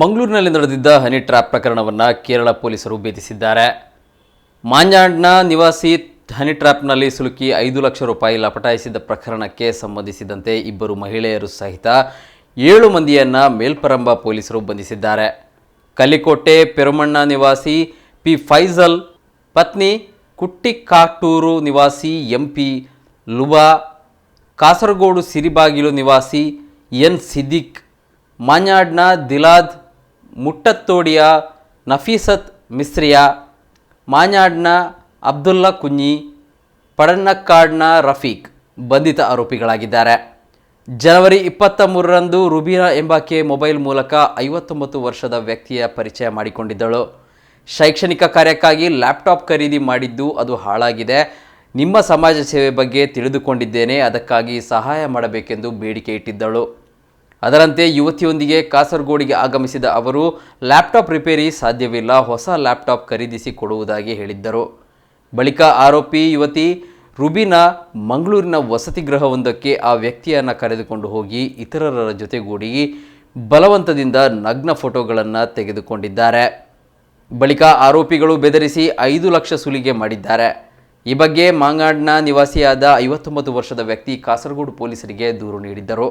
ಮಂಗಳೂರಿನಲ್ಲಿ ನಡೆದಿದ್ದ honey trap ಪ್ರಕರಣವನ್ನು ಕೇರಳ ಪೊಲೀಸರು ಭೇದಿಸಿದ್ದಾರೆ. ಮಾಂಜಾಡ್ನ ನಿವಾಸಿ ಹನಿ ಟ್ರ್ಯಾಪ್ನಲ್ಲಿ ಸಿಲುಕಿ ಐದು ಲಕ್ಷ ರೂಪಾಯಿ ಲಪಟಾಯಿಸಿದ ಪ್ರಕರಣಕ್ಕೆ ಸಂಬಂಧಿಸಿದಂತೆ ಇಬ್ಬರು ಮಹಿಳೆಯರು ಸಹಿತ ಏಳು ಮಂದಿಯನ್ನು ಮೇಲ್ಪರಂಬ ಪೊಲೀಸರು ಬಂಧಿಸಿದ್ದಾರೆ. ಕಲಿಕೋಟೆ ಪೆರುಮಣ್ಣ ನಿವಾಸಿ ಪಿ ಫೈಜಲ್ ಪತ್ನಿ ಕುಟ್ಟಿಕಾಟೂರು ನಿವಾಸಿ ಎಂಪಿ ಲುಬಾ ಕಾಸರಗೋಡು ಸಿರಿಬಾಗಿಲು ನಿವಾಸಿ ಎನ್ ಸಿದ್ದಿಕ್ ಮಾನ್ಯಾಡ್ನ ದಿಲಾದ್ ಮುಟ್ಟತ್ತೋಡಿಯ ನಫೀಸತ್ ಮಿಸ್ರಿಯಾ ಮಾನ್ಯಾಡ್ನ ಅಬ್ದುಲ್ಲಾ ಕುಂಜಿ ಪಡನ್ನಕ್ಕಾಡ್ನ ರಫೀಕ್ ಬಂಧಿತ ಆರೋಪಿಗಳಾಗಿದ್ದಾರೆ. ಜನವರಿ ಇಪ್ಪತ್ತ ಮೂರರಂದು ರುಬೀನಾ ಎಂಬಾಕೆ ಮೊಬೈಲ್ ಮೂಲಕ ಐವತ್ತೊಂಬತ್ತು ವರ್ಷದ ವ್ಯಕ್ತಿಯ ಪರಿಚಯ ಮಾಡಿಕೊಂಡಿದ್ದಳು. ಶೈಕ್ಷಣಿಕ ಕಾರ್ಯಕ್ಕಾಗಿ ಲ್ಯಾಪ್ಟಾಪ್ ಖರೀದಿ ಮಾಡಿದ್ದು ಅದು ಹಾಳಾಗಿದೆ. ನಿಮ್ಮ ಸಮಾಜ ಸೇವೆ ಬಗ್ಗೆ ತಿಳಿದುಕೊಂಡಿದ್ದೇನೆ, ಅದಕ್ಕಾಗಿ ಸಹಾಯ ಮಾಡಬೇಕೆಂದು ಬೇಡಿಕೆ ಇಟ್ಟಿದ್ದಳು. ಅದರಂತೆ ಯುವತಿಯೊಂದಿಗೆ ಕಾಸರಗೋಡಿಗೆ ಆಗಮಿಸಿದ ಅವರು, ಲ್ಯಾಪ್ಟಾಪ್ ರಿಪೇರಿ ಸಾಧ್ಯವಿಲ್ಲ, ಹೊಸ ಲ್ಯಾಪ್ಟಾಪ್ ಖರೀದಿಸಿ ಕೊಡುವುದಾಗಿ ಹೇಳಿದ್ದರು. ಬಳಿಕ ಆರೋಪಿ ಯುವತಿ ರುಬಿನಾ ಮಂಗಳೂರಿನ ವಸತಿ ಗೃಹವೊಂದಕ್ಕೆ ಆ ವ್ಯಕ್ತಿಯನ್ನು ಕರೆದುಕೊಂಡು ಹೋಗಿ ಇತರರ ಜೊತೆಗೂಡಿ ಬಲವಂತದಿಂದ ನಗ್ನ ಫೋಟೋಗಳನ್ನು ತೆಗೆದುಕೊಂಡಿದ್ದಾರೆ. ಬಳಿಕ ಆರೋಪಿಗಳು ಬೆದರಿಸಿ ಐದು ಲಕ್ಷ ಸುಲಿಗೆ ಮಾಡಿದ್ದಾರೆ. ಈ ಬಗ್ಗೆ ಮಾಂಗಾಡ್ನ ನಿವಾಸಿಯಾದ ಐವತ್ತೊಂಬತ್ತು ವರ್ಷದ ವ್ಯಕ್ತಿ ಕಾಸರಗೋಡು ಪೊಲೀಸರಿಗೆ ದೂರು ನೀಡಿದ್ದರು.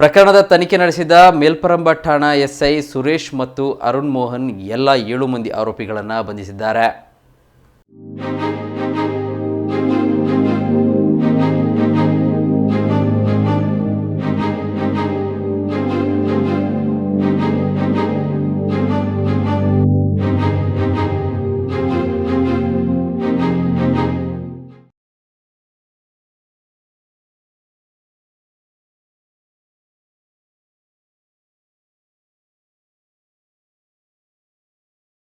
ಪ್ರಕರಣದ ತನಿಖೆ ನಡೆಸಿದ ಮೇಲ್ಪರಂಬ ಠಾಣಾ ಎಸ್ಐ ಸುರೇಶ್ ಮತ್ತು ಅರುಣ್ ಮೋಹನ್ ಎಲ್ಲ ಏಳು ಮಂದಿ ಆರೋಪಿಗಳನ್ನು ಬಂಧಿಸಿದ್ದಾರೆ.